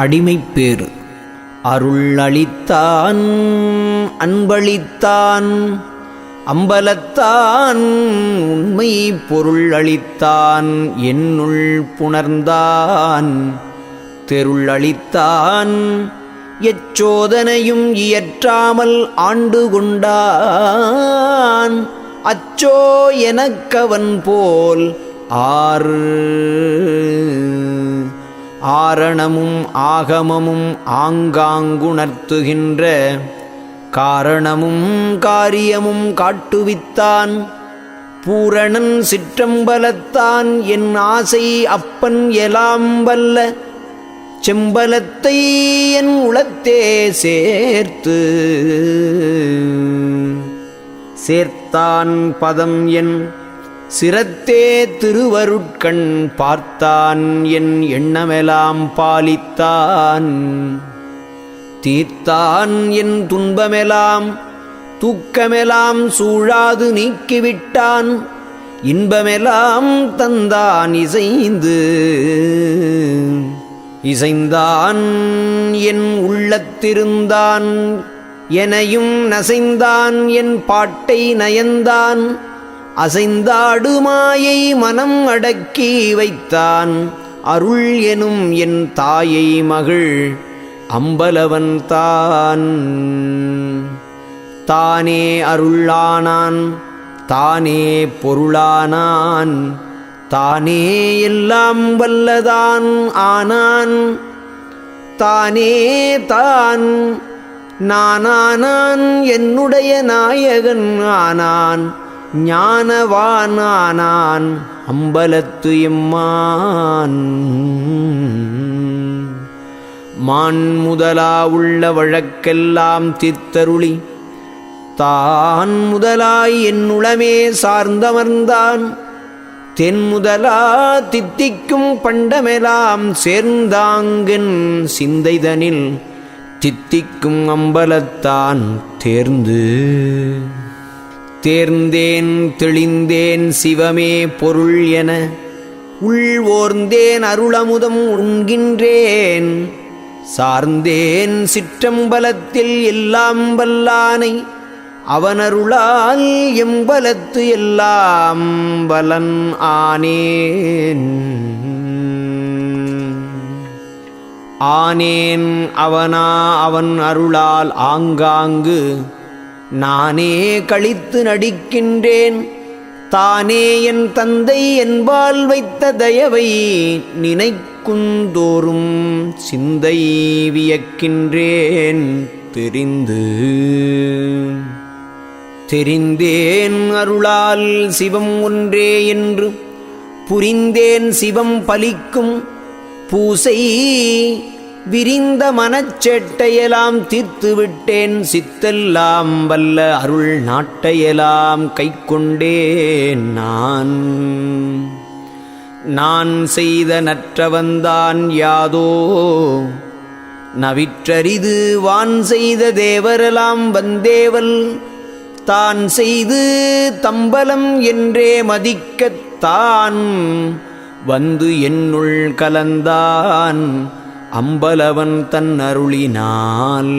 அடிமைப்பேறு. அருள் அளித்தான் அன்பளித்தான் அம்பலத்தான் உண்மை பொருள் அளித்தான் என்னுள் புணர்ந்தான். தெருள் அளித்தான் எச்சோதனையும் இயற்றாமல் ஆண்டு கொண்டான். அச்சோ எனக்கவன் போல் ஆறு. ஆரணமும் ஆகமமும் ஆங்காங்குணர்த்துகின்ற காரணமும் காரியமும் காட்டுவித்தான். பூரணன் சிற்றம்பலத்தான் என் ஆசை அப்பன் எலாம் வல்ல. செம்பலத்தை என் உளத்தே சேர்த்து. சேர்த்தான் பதம் என் சிரத்தே திருவருட்கண் பார்த்தான் என் எண்ணமெலாம் பாலித்தான். தீர்த்தான் என் துன்பமெலாம் தூக்கமெலாம் சூழாது நீக்கிவிட்டான். இன்பமெலாம் தந்தான் இசைந்து. இசைந்தான் என் உள்ளத்திருந்தான் எனையும் நசைந்தான் என் பாட்டை நயந்தான். அசைந்தாடு மாயை மனம் அடக்கி வைத்தான். அருள் எனும் என் தாயை மகள் அம்பலவன் தான். தானே அருளானான் தானே பொருளானான் தானே எல்லாம் வல்லதான் ஆனான். தானே தான் நானானான் என்னுடைய நாயகன் ஆனான். ஞானவானானான் அம்பலத்து எம்மான். மான் முதலா உள்ள வழக்கெல்லாம் தித்தருளி தான் முதலாய் என்னுளமே சார்ந்தமர்ந்தான். தென் முதலா தித்திக்கும் பண்டமெலாம் சேர்ந்தாங்கன் சிந்தைதனில் தித்திக்கும் அம்பலத்தான் தேர்ந்து. தேர்ந்தேன் தெளிந்தேன் சிவமே பொருள் என. உள்வோர்ந்தேன் அருளமுதம் உண்கின்றேன். சார்ந்தேன் சிற்றம்பலத்தில் எல்லாம் வல்லானை. அவனருளால் எம்பலத்து எல்லாம் பலன் ஆனேன். ஆனேன் அவனா அவன் அருளால் ஆங்காங்கு. நானே கழித்து நடிக்கின்றேன். தானே என் தந்தை என்பால் வைத்த தயவை நினைக்குந்தோறும் சிந்தை வியக்கின்றேன். தெரிந்து தெரிந்தேன் அருளால் சிவம் ஒன்றே என்று. புரிந்தேன் சிவம் பலிக்கும் பூசை விரிந்த மனச்சேட்டையெல்லாம் தீர்த்து விட்டேன் சித்தெல்லாம் வல்ல அருள் நாட்டையெல்லாம் கைக்கொண்டேன் நான். நான் செய்த நற்றவந்தான் யாதோ? நவிற்றரிது வான் செய்த தேவரெல்லாம் வந்தேவல்? தான் செய்து தம்பலம் என்றே மதிக்கத்தான். வந்து என்னுள் கலந்தான். அம்பலவன் தன் அருளினால்